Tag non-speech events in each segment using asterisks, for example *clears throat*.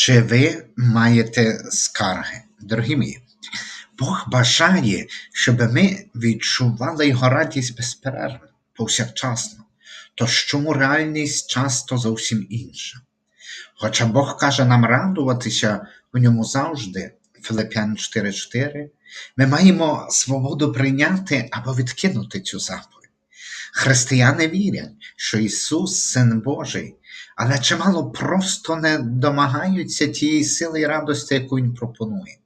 Чи ви маєте скарги? Дорогі мої, Бог бажає, щоб ми відчували його радість безперервно, повсякчасно, тож чому реальність часто зовсім інша. Хоча Бог каже нам радуватися в ньому завжди, Филип'ян 4:4, ми маємо свободу прийняти або відкинути цю заповідь. Християни вірять, що Ісус Син Божий, але чимало просто не домагаються тієї сили і радості, яку Він пропонує.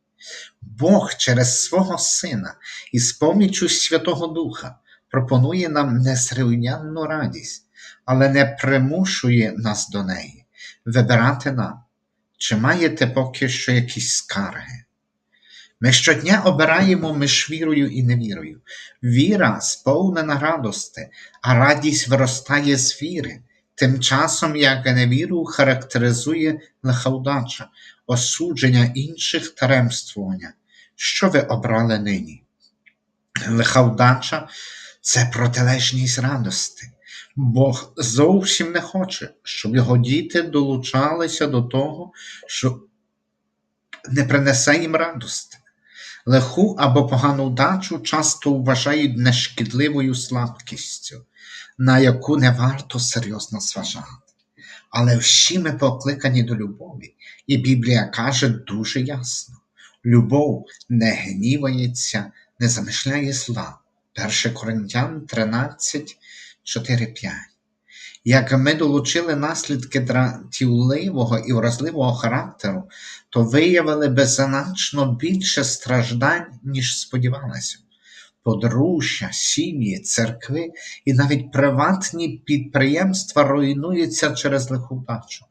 Бог через свого Сина і з поміччю Святого Духа пропонує нам незрівнянну радість, але не примушує нас до неї. Вибирати нам, чи маєте поки що якісь скарги. Ми щодня обираємо між вірою і невірою. Віра сповнена радости, а радість виростає з віри. Тим часом, як невіру характеризує лихавдача, осудження інших та ремствування. Що ви обрали нині? Лихавдача це протилежність радости. Бог зовсім не хоче, щоб його діти долучалися до того, що не принесе їм радости. Лиху або погану вдачу часто вважають нешкідливою слабкістю, на яку не варто серйозно зважати. Але всі ми покликані до любові, і Біблія каже дуже ясно: любов не гнівається, не замишляє зла. 1 Коринтян 13, 4, 5. Як ми долучили наслідки дратівливого і вразливого характеру, то виявили беззначно більше страждань, ніж сподівалися. Подружжя, сім'ї, церкви і навіть приватні підприємства руйнуються через лиховдачу.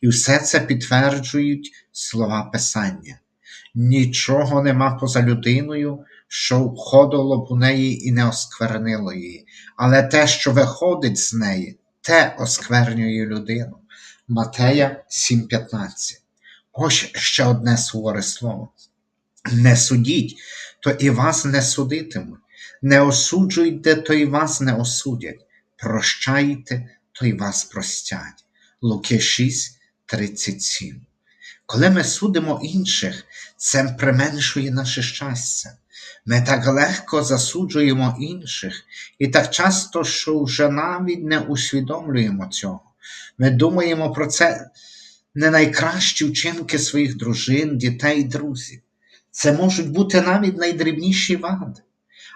І все це підтверджують слова Писання. Нічого нема поза людиною, що входило б у неї і не осквернило її, але те, що виходить з неї, те осквернює людину. Матея 7:15. Ось ще одне суворе слово. Не судіть, то і вас не судитимуть. Не осуджуйте, то і вас не осудять. Прощайте, то й вас простять. Луки 6, 37. Коли ми судимо інших, це применшує наше щастя. Ми так легко засуджуємо інших і так часто, що вже навіть не усвідомлюємо цього. Ми думаємо про це не найкращі вчинки своїх дружин, дітей, друзів. Це можуть бути навіть найдрібніші вади.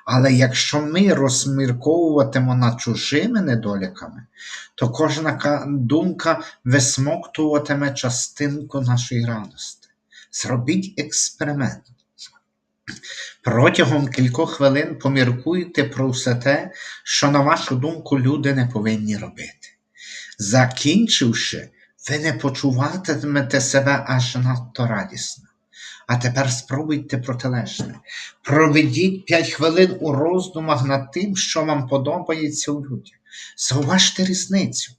Але якщо ми розмірковуватимо над чужими недоліками, то кожна думка висмоктуватиме частинку нашої радости. Зробіть експеримент. Протягом кількох хвилин поміркуйте про все те, що, на вашу думку, люди не повинні робити. Закінчивши, ви не почуватимете себе аж надто радісно. А тепер спробуйте протилежне. Проведіть 5 хвилин у роздумах над тим, що вам подобається у людях. Зауважте різницю.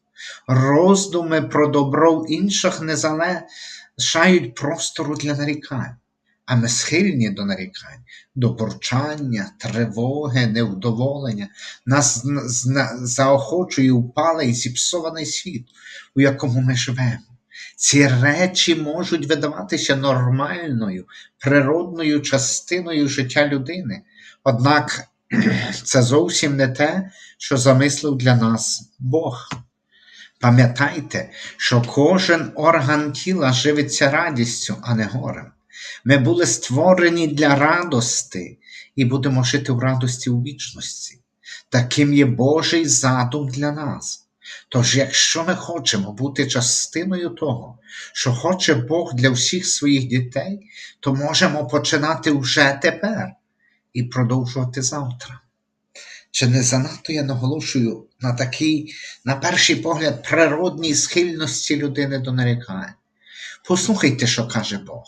Роздуми про добро в інших не залишають простору для нарікань, а ми схильні до нарікань, до порчання, тривоги, невдоволення. Нас заохочує упалий і зіпсований світ, у якому ми живемо. Ці речі можуть видаватися нормальною, природною частиною життя людини. Однак *clears throat* це зовсім не те, що замислив для нас Бог. Пам'ятайте, що кожен орган тіла живиться радістю, а не горем. Ми були створені для радости і будемо жити в радості у вічності. Таким є Божий задум для нас. Тож, якщо ми хочемо бути частиною того, що хоче Бог для всіх своїх дітей, то можемо починати вже тепер і продовжувати завтра. Чи не занадто я наголошую на такій, на перший погляд, природній схильності людини до нарікань? Послухайте, що каже Бог.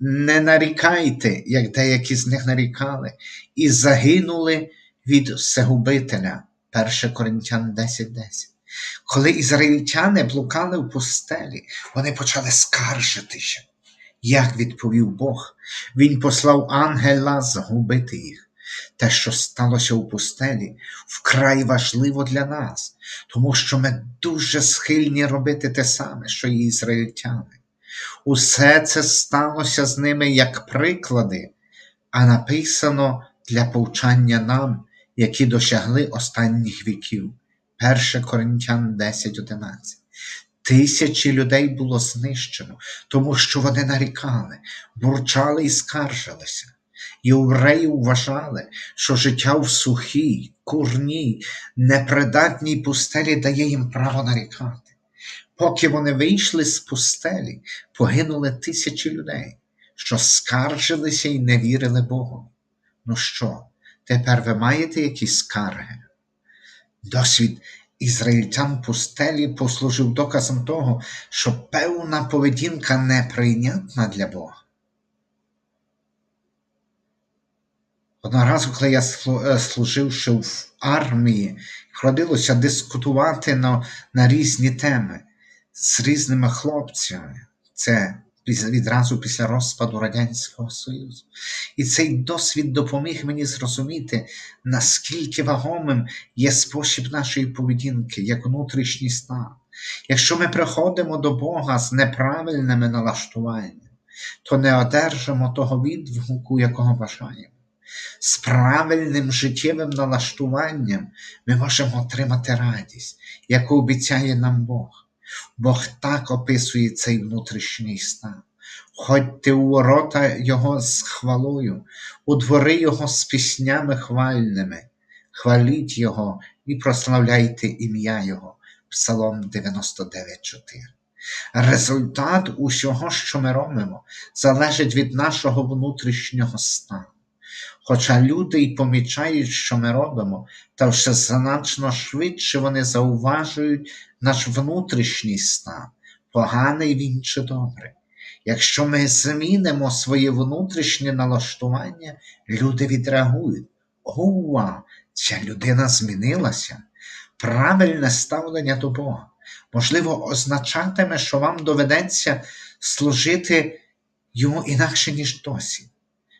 Не нарікайте, як деякі з них нарікали, і загинули від всегубителя. 1 Коринтян 10.10. 10. Коли ізраїльтяни блукали в пустелі, вони почали скаржитися. Як відповів Бог, Він послав ангела згубити їх. Те, що сталося у пустелі, вкрай важливо для нас, тому що ми дуже схильні робити те саме, що і ізраїльтяни. Усе це сталося з ними як приклади, а написано для повчання нам, які досягли останніх віків. 1 Коринтян 10.11. Тисячі людей було знищено, тому що вони нарікали, бурчали і скаржилися. Євреї вважали, що життя в сухій, курній, непридатній пустелі дає їм право нарікати. Поки вони вийшли з пустелі, погинули тисячі людей, що скаржилися і не вірили Богу. Ну що, тепер ви маєте якісь скарги? Досвід ізраїльтян пустелі послужив доказом того, що певна поведінка неприйнятна для Бога. Одного разу, коли я служивши в армії, ходилося дискутувати на, на різні теми з різними хлопцями. Це відразу після розпаду Радянського Союзу. І цей досвід допоміг мені зрозуміти, наскільки вагомим є спосіб нашої поведінки, як внутрішній стан. Якщо ми приходимо до Бога з неправильними налаштуваннями, то не одержимо того відгуку, якого бажаємо. З правильним життєвим налаштуванням ми можемо отримати радість, яку обіцяє нам Бог. Бог так описує цей внутрішній стан. Ходьте у ворота Його з хвалою, у двори Його з піснями хвальними, хваліть Його і прославляйте ім'я Його. Псалом 99,4. Результат усього, що ми робимо, залежить від нашого внутрішнього стану. Хоча люди й помічають, що ми робимо, та вже значно швидше вони зауважують наш внутрішній стан, поганий він чи добрий. Якщо ми змінимо своє внутрішнє налаштування, люди відреагують. Ова, ця людина змінилася. Правильне ставлення до Бога. Можливо, означатиме, що вам доведеться служити йому інакше, ніж досі.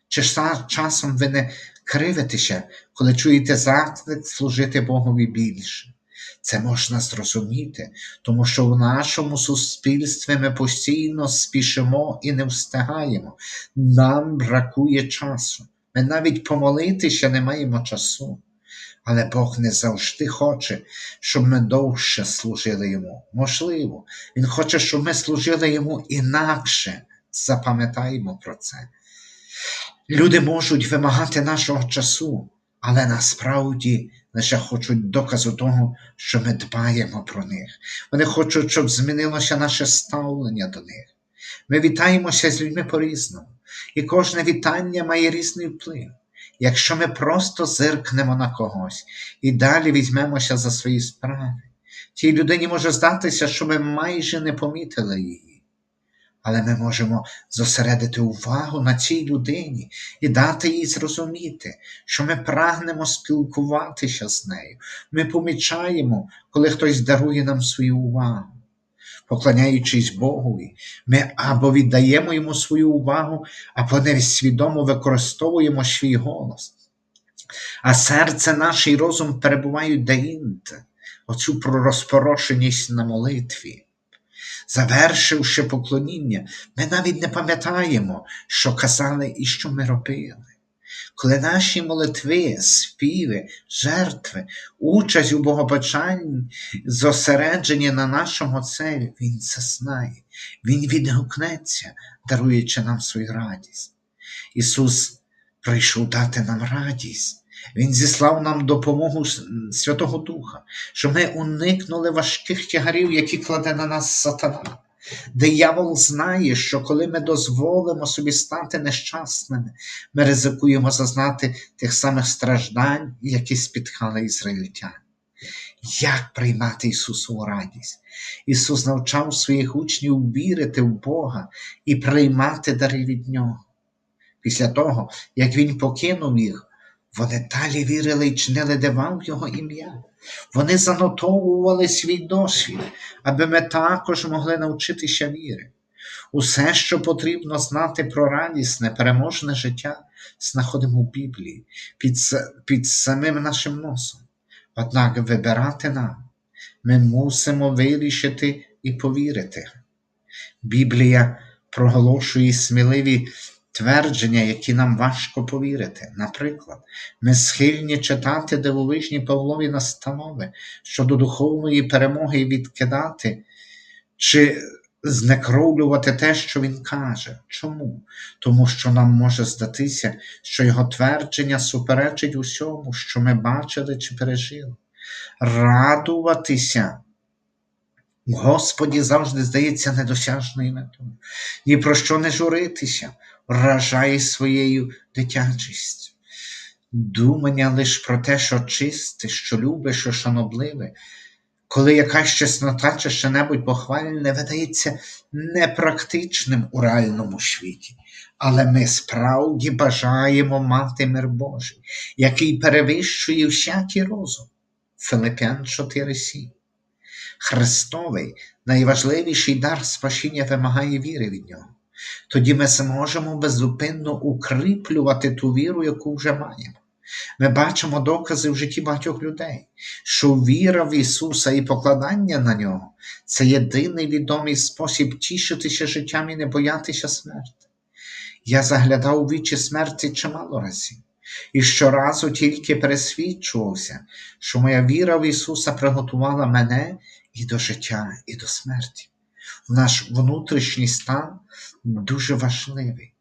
Чи часом ви не кривитеся, коли чуєте заклик служити Богові більше? Це можна зрозуміти, тому що в нашому суспільстві ми постійно спішимо і не встигаємо. Нам бракує часу. Ми навіть помолитися не маємо часу. Але Бог не завжди хоче, щоб ми довше служили йому. Можливо, Він хоче, щоб ми служили йому інакше. Запам'ятаємо про це. Люди можуть вимагати нашого часу, але насправді лише хочуть доказу того, що ми дбаємо про них. Вони хочуть, щоб змінилося наше ставлення до них. Ми вітаємося з людьми по-різному, і кожне вітання має різний вплив. Якщо ми просто зиркнемо на когось і далі візьмемося за свої справи, тій людині може здатися, що ми майже не помітили її але ми можемо зосередити увагу на цій людині і дати їй зрозуміти, що ми прагнемо спілкуватися з нею. Ми помічаємо, коли хтось дарує нам свою увагу. Поклоняючись Богові, ми або віддаємо йому свою увагу, або несвідомо використовуємо свій голос. А серце наше і розум перебувають деінде, оцю розпорошеність на молитві. Завершивши поклоніння, ми навіть не пам'ятаємо, що казали і що ми робили. Коли наші молитви, співи, жертви, участь у богобачанні зосереджені на нашому целі, Він це знає, Він відгукнеться, даруючи нам свою радість. Ісус прийшов дати нам радість. Він зіслав нам допомогу Святого Духа, щоб ми уникнули важких тягарів, які кладе на нас сатана. Диявол знає, що коли ми дозволимо собі стати нещасними, ми ризикуємо зазнати тих самих страждань, які спіткали ізраїльтян. Як приймати Ісусову радість? Ісус навчав своїх учнів вірити в Бога і приймати дари від Нього. Після того, як Він покинув їх, вони далі вірили і чинили дива в Його ім'я. Вони занотовували свій досвід, аби ми також могли навчитися віри. Усе, що потрібно знати про радісне, переможне життя, знаходимо в Біблії під, під самим нашим носом. Однак вибирати нам ми мусимо вирішити і повірити. Біблія проголошує сміливі твердження, які нам важко повірити. Наприклад, ми схильні читати дивовижні Павлові настанови щодо духовної перемоги і відкидати чи знекровлювати те, що він каже. Чому? Тому що нам може здатися, що його твердження суперечить усьому, що ми бачили чи пережили. Радуватися Господі завжди здається недосяжною метою. Ні про що не журитися, вражає своєю дитячістю. Думання лише про те, що чисте, що любе, що шанобливе, коли якась чеснота чи що-небудь похвальне видається непрактичним у реальному світі. Але ми справді бажаємо мати мир Божий, який перевищує всякий розум. Филипян 4,7 Христовий найважливіший дар спасіння вимагає віри від нього. Тоді ми зможемо беззупинно укріплювати ту віру, яку вже маємо. Ми бачимо докази в житті багатьох людей, що віра в Ісуса і покладання на нього це єдиний відомий спосіб тішитися життям і не боятися смерти. Я заглядав у вічі смерті чимало разів, і щоразу тільки пересвідчувався, що моя віра в Ісуса приготувала мене і до життя, і до смерті. Наш внутрішній стан дуже важливий.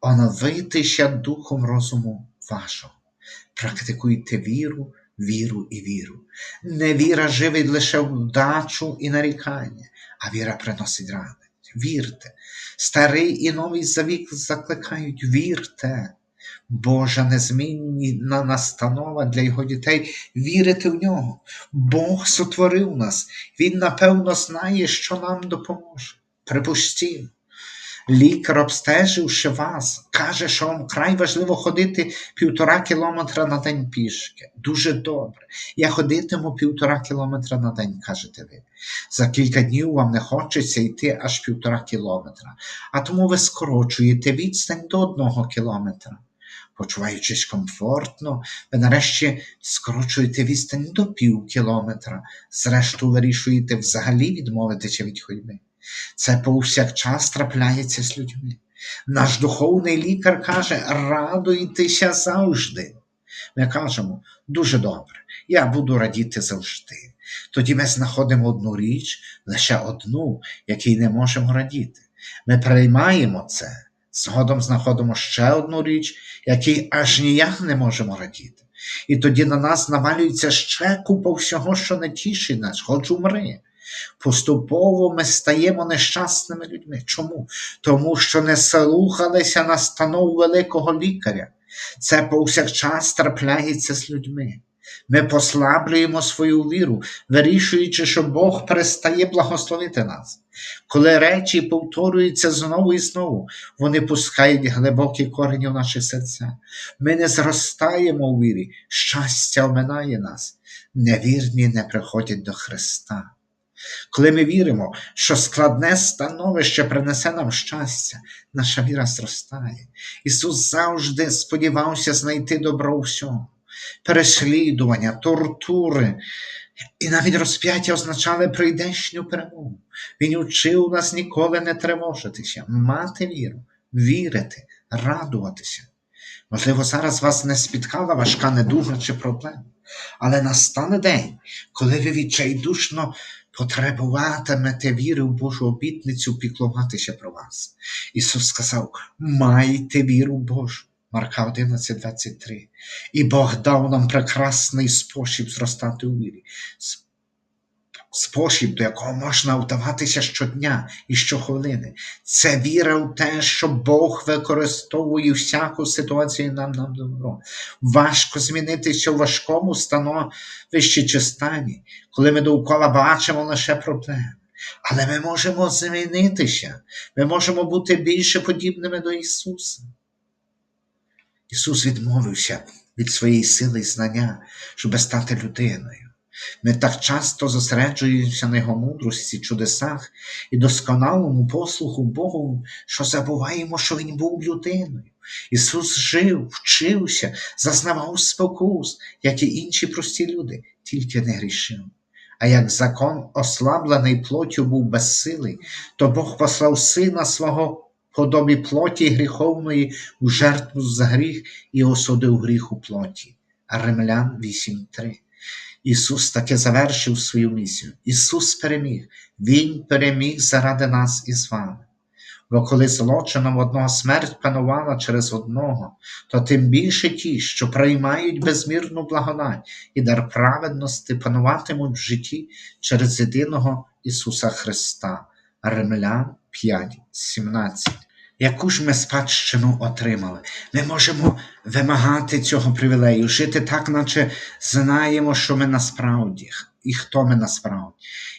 Оновитися духом розуму вашого. Практикуйте віру, віру і віру. Невіра живить лише вдачу і нарікання, а віра приносить радість. Вірте. Старий і новий завік закликають вірте. Божа незмінна настанова для його дітей вірити в нього. Бог сотворив нас, Він, напевно, знає, що нам допоможе. Припустімо. Лікар, обстеживши вас, каже, що вам край важливо ходити півтора кілометра на день пішки. Дуже добре. Я ходитиму півтора кілометра на день, кажете ви. За кілька днів вам не хочеться йти аж півтора кілометра, а тому ви скорочуєте відстань до одного кілометра. Почуваючись комфортно, ви нарешті скорочуєте відстань до пів кілометра, зрештою вирішуєте взагалі відмовитися від ходьби. Це повсякчас трапляється з людьми. Наш духовний лікар каже, радуйтеся завжди. Ми кажемо, дуже добре, я буду радіти завжди. Тоді ми знаходимо одну річ, лише одну, якій не можемо радіти. Ми приймаємо це, згодом знаходимо ще одну річ, якій аж ніяк не можемо радіти. І тоді на нас навалюється ще купа всього, що не тішить нас, хоч умри. Поступово ми стаємо нещасними людьми. Чому? Тому що не слухалися настанов великого лікаря. Це повсякчас трапляється з людьми. Ми послаблюємо свою віру, вирішуючи, що Бог перестає благословити нас. Коли речі повторюються знову і знову, вони пускають глибокі корені в наші серця. Ми не зростаємо у вірі, щастя оминає нас. Невірні не приходять до Христа. Коли ми віримо, що складне становище принесе нам щастя, наша віра зростає. Ісус завжди сподівався знайти добро у всьому. Переслідування, тортури і навіть розп'яття означали прийдешню перемогу. Він учив нас ніколи не тривожитися, мати віру, вірити, радуватися. Можливо, зараз вас не спіткала важка недуга чи проблема, але настане день, коли ви відчайдушно потребуватимете віри в Божу обітницю піклуватися про вас. Ісус сказав: майте віру Божу. Марка 11, 23. І Бог дав нам прекрасний спосіб зростати у вірі. Спосіб, до якого можна вдаватися щодня і щохвилини. Це віра в те, що Бог використовує всяку ситуацію нам на добро. Важко змінитися в важкому становищі чи стані, коли ми довкола бачимо лише проблеми. Але ми можемо змінитися, ми можемо бути більше подібними до Ісуса. Ісус відмовився від своєї сили і знання, щоб стати людиною. Ми так часто зосереджуємося на Його мудрості, чудесах і досконалому послуху Богу, що забуваємо, що Він був людиною. Ісус жив, вчився, зазнавав спокус, як і інші прості люди, тільки не грішив. А як закон, ослаблений плоттю, був безсилий, то Бог послав Сина свого подобі плоті гріховної у жертву за гріх і осудив гріх у плоті. Римлян 8.3 Ісус таки завершив свою місію. Ісус переміг. Він переміг заради нас і з вами. Бо коли злочином одного смерть панувала через одного, то тим більше ті, що приймають безмірну благодать і дар праведності, пануватимуть в житті через єдиного Ісуса Христа. Римлян 5.17 Яку ж ми спадщину отримали? Ми можемо вимагати цього привілею, жити так, наче знаємо, що ми насправді, і хто ми насправді,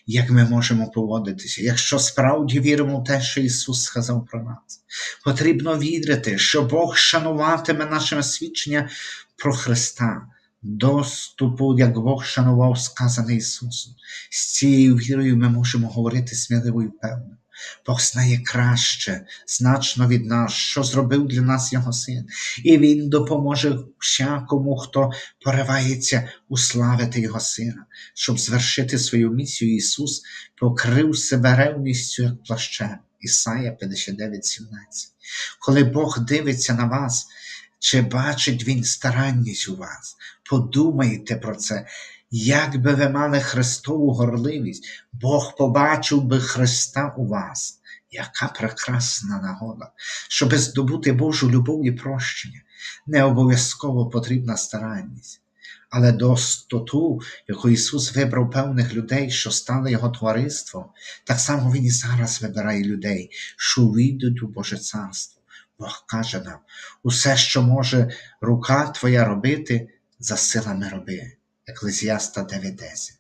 як ми можемо поводитися, якщо справді віримо в те, що Ісус сказав про нас. Потрібно вірити, що Бог шануватиме наше свідчення про Христа, доступу, як Бог шанував сказане Ісусом. З цією вірою ми можемо говорити сміливо і впевнено. Бог знає краще, значно від нас, що зробив для нас Його син, і Він допоможе всякому, хто поривається уславити Його сина, щоб звершити свою місію. Ісус покрив себе ревністю, як плащем. Ісая 59,17. Коли Бог дивиться на вас, чи бачить Він старанність у вас, подумайте про це. Як би ви мали Христову горливість, Бог побачив би Христа у вас. Яка прекрасна нагода, щоби здобути Божу любов і прощення, не обов'язково потрібна старанність, але достоту, яку Ісус вибрав певних людей, що стали Його товариством, так само Він і зараз вибирає людей, що увійдуть у Боже Царство. Бог каже нам: усе, що може рука Твоя робити, за силами роби. Еклезіаста 9.10.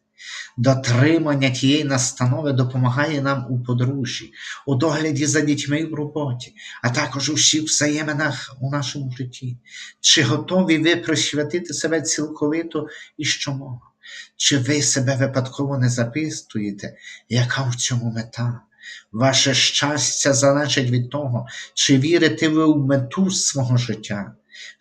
Дотримання тієї настанови допомагає нам у подружжі, у догляді за дітьми в роботі, а також у всіх взаєминах у нашому житті. Чи готові ви присвятити себе цілковито і щомога? Чи ви себе випадково не записуєте, яка в цьому мета? Ваше щастя залежить від того, чи вірите ви в мету свого життя.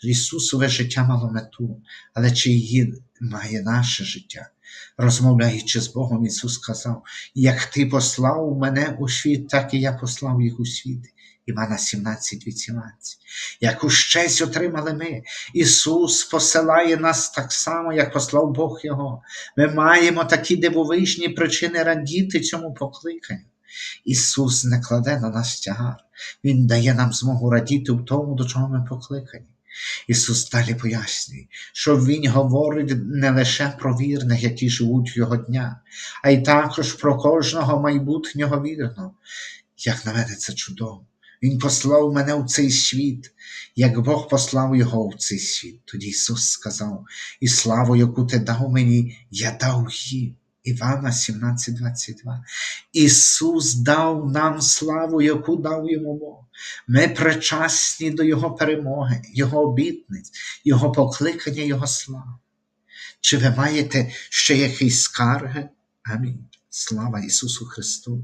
Ісусове життя мало мету, але чи її має наше життя? Розмовляючи з Богом, Ісус сказав: Як Ти послав мене у світ, так і я послав їх у світ. Івана 17, 18. Яку честь отримали ми. Ісус посилає нас так само, як послав Бог Його. Ми маємо такі дивовижні причини радіти цьому покликанню. Ісус не кладе на нас тягар, Він дає нам змогу радіти в тому, до чого ми покликані. Ісус далі пояснює, що Він говорить не лише про вірних, які живуть Його дня, а й також про кожного майбутнього вірного. Як на мене, це чудово. Він послав мене в цей світ, як Бог послав його в цей світ. Тоді Ісус сказав: І славу, яку ти дав мені, я дав їм. Івана 17,22. Ісус дав нам славу, яку дав йому Бог. Ми причасні до Його перемоги, Його обітниць, Його покликання, Його слави. Чи ви маєте ще якісь скарги? Амінь. Слава Ісусу Христу!